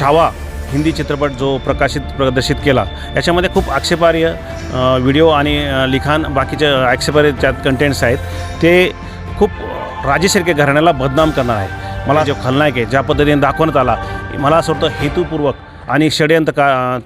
छावा हिंदी चित्रपट जो प्रकाशित प्रदर्शित केला याच्यामध्ये खूप आक्षेपार्ह व्हिडिओ आणि लिखाण बाकीचे आक्षेपार्ह त्यात कंटेंट्स आहेत. ते खूप राजे घराण्याला बदनाम करणार आहे. मला जो खलनायक आहे ज्या पद्धतीने दाखवण्यात आला मला असं वाटतं हेतुपूर्वक आणि षडयंत्र का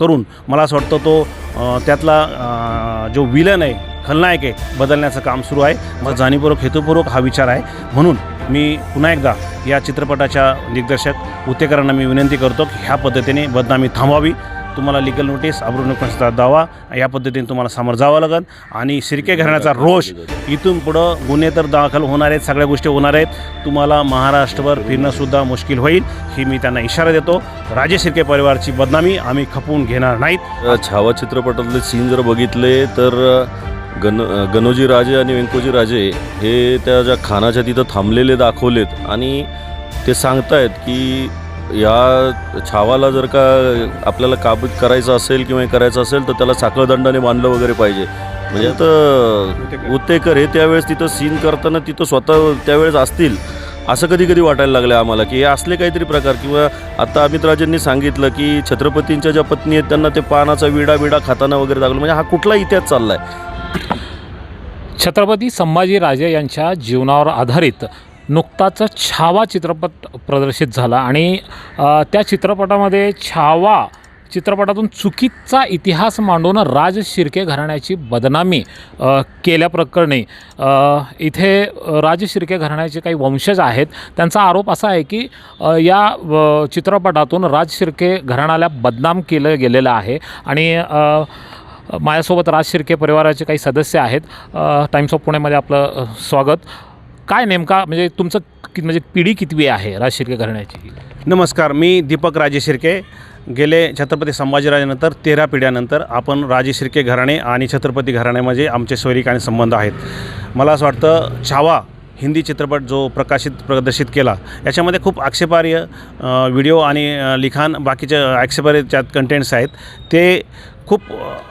करून मला असं वाटतं तो त्यातला जो विलन आहे खलनायक आहे बदलण्याचं काम सुरू आहे. मग जाणीवपूर्वक हेतुपूर्वक हा विचार आहे. म्हणून मी पुन्हा एकदा या चित्रपटाच्या दिग्दर्शक उतेकरांना मी विनंती करतो की ह्या पद्धतीने बदनामी थांबवावी. तुम्हाला लिगल नोटीस अब्रुनुकचा दावा या पद्धतीने तुम्हाला समोर जावं लागेल. आणि शिर्के घराण्याचा रोष इथून पुढं गुन्हे तर दाखल होणार आहेत सगळ्या गोष्टी होणार आहेत. तुम्हाला महाराष्ट्रभर फिरणंसुद्धा मुश्किल होईल ही मी त्यांना इशारा देतो. राजे शिर्के परिवारची बदनामी आम्ही खपवून घेणार नाहीत. छावा चित्रपटातले सीन जर बघितले तर गण गणोजी राजे आणि व्यंकोजी राजे हे त्या ज्या खानाच्या तिथं थांबलेले दाखवलेत आणि ते सांगतायत की या छावाला जर का आपल्याला काबीज करायचं असेल किंवा हे करायचं असेल तर त्याला साखळदंडाने बांधलं वगैरे पाहिजे. म्हणजे तर उत्तेकर हे त्यावेळेस तिथं सीन करताना तिथं स्वतः त्यावेळेस असतील असं कधी कधी वाटायला लागलं आम्हाला की हे असले काहीतरी प्रकार किंवा आता अमित राजेंनी सांगितलं की छत्रपतींच्या ज्या पत्नी आहेत त्यांना ते पानाचा विडा बिडा खाताना वगैरे दाखवलं. म्हणजे हा कुठला इतिहास चाललाय. छत्रपती संभाजीराजे यांच्या जीवनावर आधारित नुकताच छावा चित्रपट प्रदर्शित झाला आणि त्या चित्रपटामध्ये छावा चित्रपटातून चुकीचा इतिहास मांडून राज शिर्के घराण्याची बदनामी केल्याप्रकरणी इथे राज शिर्के घराण्याचे काही वंशज आहेत. त्यांचा आरोप असा आहे की या चित्रपटातून राज शिर्के घराण्याला बदनाम केलं गेलेलं आहे. आणि माझ्यासोबत राज शिर्के परिवाराचे काही सदस्य आहेत. टाइम्स ऑफ पुणेमध्ये आपलं स्वागत. काय नेमका म्हणजे तुमचं कि म्हणजे पिढी कितवी आहे राज शिर्के घराण्याची नमस्कार मी दीपक राजे शिर्के गेले छत्रपती संभाजीराजेनंतर तेरा पिढ्यानंतर आपण राजे शिर्के घराणे आणि छत्रपती घराण्यामध्ये म्हणजे आमचे स्वैरिक आणि संबंध आहेत. मला असं वाटतं छावा हिंदी चित्रपट जो प्रकाशित प्रदर्शित केला याच्यामध्ये खूप आक्षेपार्ह व्हिडिओ आणि लिखाण बाकीचे आक्षेपार्ह ज्यात कंटेंट्स आहेत. ते खूप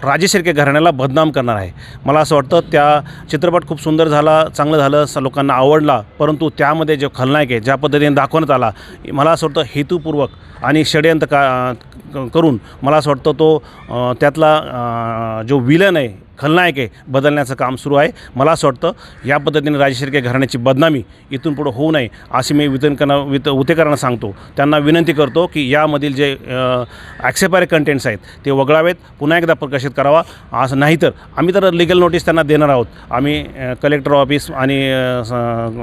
राजेशिर्के घराण्याला बदनाम करणार आहे. मला असं वाटतं त्या चित्रपट खूप सुंदर झाला चांगलं झालं स लोकांना आवडला परंतु त्यामध्ये जो खलनायक आहे ज्या पद्धतीने दाखवण्यात आला मला असं वाटतं हेतूपूर्वक आणि षडयंत्र का करून मला असं वाटतं तो त्यातला जो विलन आहे खलनायक आहे बदलण्याचं काम सुरू आहे. मला असं वाटतं या पद्धतीने राजेशिर्के घराण्याची बदनामी इथून पुढं होऊ नये अशी मी वितनकरांना वित उतेकरांना सांगतो. त्यांना विनंती करतो की यामधील जे ॲक्सेपायरी कंटेंट्स आहेत ते वगळावेत. पुन्हा एकदा प्रकाशित करावा. असं नाही तर आम्ही तर लिगल नोटीस त्यांना देणार आहोत. आम्ही कलेक्टर ऑफिस आणि स-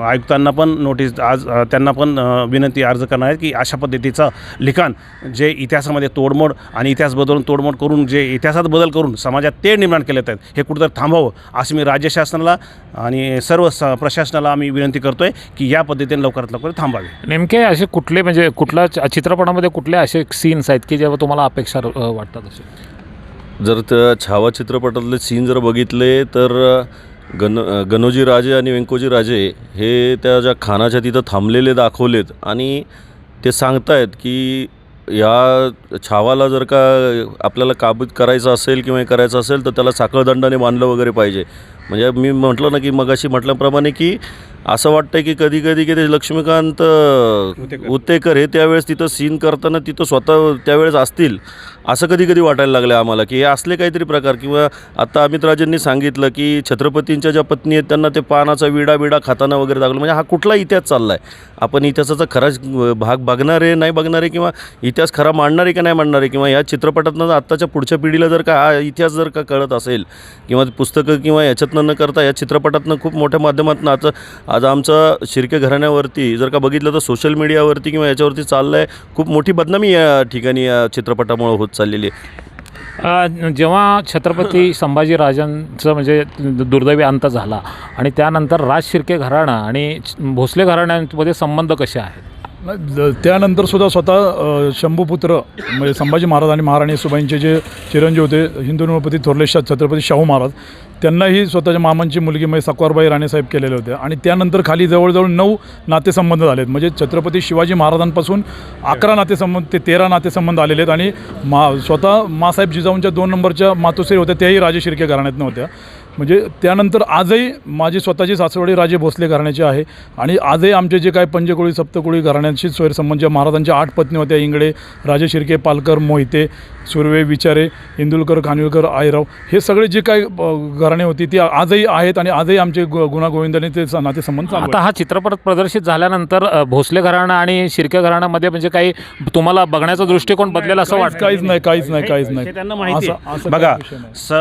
आयुक्तांना पण नोटीस आज त्यांना पण विनंती अर्ज करणार आहे की अशा पद्धतीचं लिखाण जे इतिहासामध्ये तोडमोड आणि इतिहास बदलून तोडमोड करून जे इतिहासात बदल करून समाजात ते निर्माण केले आहेत हे कुठंतरी थांबावं असं मी राज्य शासनाला आणि सर्व स प्रशासनाला आम्ही विनंती करतो आहे की या पद्धतीने लवकरात लवकर थांबावे. नेमके असे कुठले म्हणजे कुठल्या चित्रपटामध्ये कुठले असे सीन्स आहेत की जेव्हा तुम्हाला अपेक्षा वाटतात असे? जर त्या छावा चित्रपटातले सीन जर बघितले तर गण गणोजी राजे आणि व्यंकोजी राजे हे त्या ज्या खानाच्या तिथं थांबलेले दाखवलेत आणि ते सांगतायत की या छावाला जर का आपल्याला काबीज करायचं असेल किंवा करायचं असेल तर त्याला साखळदंडाने बांधलं वगैरे पाहिजे. म्हणजे मी म्हटलं ना की मगाशी म्हटल्याप्रमाणे की असं वाटतं की कधी कधी की ते लक्ष्मीकांत अ, उत्तेकर हे त्यावेळेस तिथं सीन करताना तिथं स्वतः त्यावेळेस असतील. असं कधी कधी वाटायला लागलं आम्हाला की हे असले काहीतरी प्रकार किंवा आता अमित राजेंनी सांगितलं की छत्रपतींच्या ज्या पत्नी आहेत त्यांना ते पानाचा विडा बिडा खाताना वगैरे दाखवलं. म्हणजे हा कुठला इतिहास चालला आहे आपण इतिहासाचा खराच भाग बघणारे नाही बघणारे किंवा इतिहास खरा मांडणारे का नाही मांडणारे किंवा या चित्रपटातनं आत्ताच्या पुढच्या पिढीला जर का हा इतिहास जर का कळत असेल किंवा पुस्तकं किंवा याच्यातनं न करता या चित्रपटातनं खूप मोठ्या माध्यमातून आता आज आमचा शिर्के घराण्यावरती जर का बघितलं तर सोशल मीडियावरती किंवा याच्यावरती चाललं आहे खूप मोठी बदनामी या ठिकाणी या चित्रपटामुळे होत चाललेली आहे. अ, जेव्हा छत्रपती संभाजीराजांचं म्हणजे दुर्दैवी अंत झाला आणि त्यानंतर राज शिर्के घराणं आणि भोसले घराण्यांमध्ये संबंध कसे आहेत? त्यानंतर सुद्धा स्वतः शंभूपुत्र म्हणजे संभाजी महाराज आणि महाराणी सुबाईंचे जे चिरंजीव होते हिंदू नृपती थोरले शा छत्रपती शाहू महाराज त्यांनाही स्वतःच्या मामांची मुलगी म्हणजे सकवारबाई राणेसाहेब केलेले होते. आणि त्यानंतर खाली जवळजवळ नऊ नातेसंबंध झालेत. म्हणजे छत्रपती शिवाजी महाराजांपासून अकरा नातेसंबंध ते तेरा नातेसंबंध आलेले आहेत. आणि मा स्वतः मासाहेब जिजाऊंच्या दोन नंबरच्या मातोश्री होत्या त्याही राजे शिर्के घराण्यातनं होत्या. म्हणजे त्यानंतर आजही माझी स्वतःची सासवडी राजे भोसले घराण्याची आहे. आणि आजही आमचे जे काय पंचकोळी सप्तकोळी घराण्याशी स्वैरसंबंध महाराजांच्या आठ पत्नी होत्या इंगळे राजे शिर्के पालकर मोहिते सुर्वे विचारे इंदुलकर खानविलकर आयराव हे सगळे जे काय घर घराणे होती ती आजही आहेत आणि आजही आमचे गु गुणागोविंदाने ते स- नातेसंबंध चालू. आता हा चित्रपट प्रदर्शित झाल्यानंतर भोसले घराणं आणि शिर्के घराण्यामध्ये म्हणजे काही तुम्हाला बघण्याचा दृष्टिकोन बदलेल असं वाटतं काहीच नाही काहीच नाही काहीच नाही त्यांना माहिती बघा. स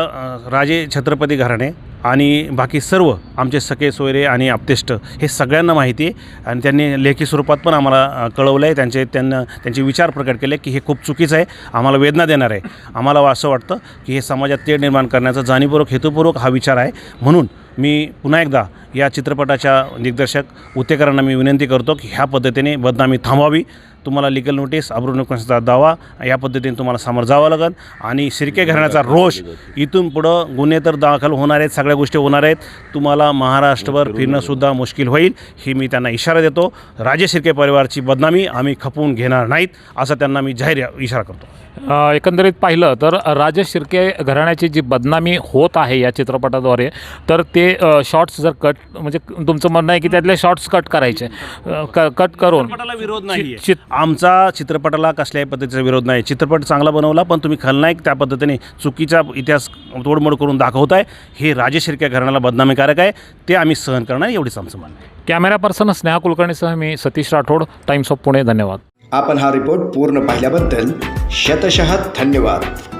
राजे छत्रपती घराणे आणि बाकी सर्व आमचे सखे सोयरे आणि आप्तेष्ट हे सगळ्यांना माहिती आहे. आणि त्यांनी लेखी स्वरूपात पण आम्हाला कळवलं आहे त्यांचे त्यांना त्यांचे विचार प्रकट केले की हे खूप चुकीचं आहे. आम्हाला वेदना देणार आहे. आम्हाला असं वाटतं की हे समाजात तेढ निर्माण करण्याचा जाणीवपूर्वक हेतुपूर्वक हा विचार आहे. म्हणून मी पुन्हा एकदा या चित्रपटाच्या दिग्दर्शक उतेकरांना मी विनंती करतो की ह्या पद्धतीने बदनामी थांबवावी. तुम्हाला लिगल नोटीस अब्रू दावा या पद्धतीने तुम्हाला सामोरं जावं लागेल. आणि शिर्के घराण्याचा रोष इथून पुढं गुन्हे तर दाखल होणार आहेत सगळ्या गोष्टी होणार आहेत. तुम्हाला महाराष्ट्रभर फिरणंसुद्धा मुश्किल होईल ही मी त्यांना इशारा देतो. राजे शिर्के परिवारची बदनामी आम्ही खपवून घेणार नाहीत असं त्यांना मी जाहीर इशारा करतो. एकंदरीत पाहिलं तर राजे शिर्के घराण्याची जी बदनामी होत आहे या चित्रपटाद्वारे तर ते शॉर्ट्स जर कट म्हणजे तुमचं म्हणणं आहे की त्यातले शॉर्ट्स कट करायचे. क कट करून. चित्रपटाला विरोध नाही चित- आमचा चित्रपटाला कसल्याही पद्धतीचा विरोध नाही चित्रपट चांगला बनवला पण तुम्ही खलनायक त्या पद्धतीने चुकीचा इतिहास तोडमोड करून दाखवताय. हे राजे शिर्के घराण्याला बदनामीकारक आहे. ते आम्ही सहन करणार एवढीच आमचं म्हणणं आहे. कॅमेरा पर्सन स्नेहा कुलकर्णीसह मी सतीश राठोड टाइम्स ऑफ पुणे धन्यवाद. आपण हा रिपोर्ट पूर्ण पाहिल्याबद्दल शतशः धन्यवाद.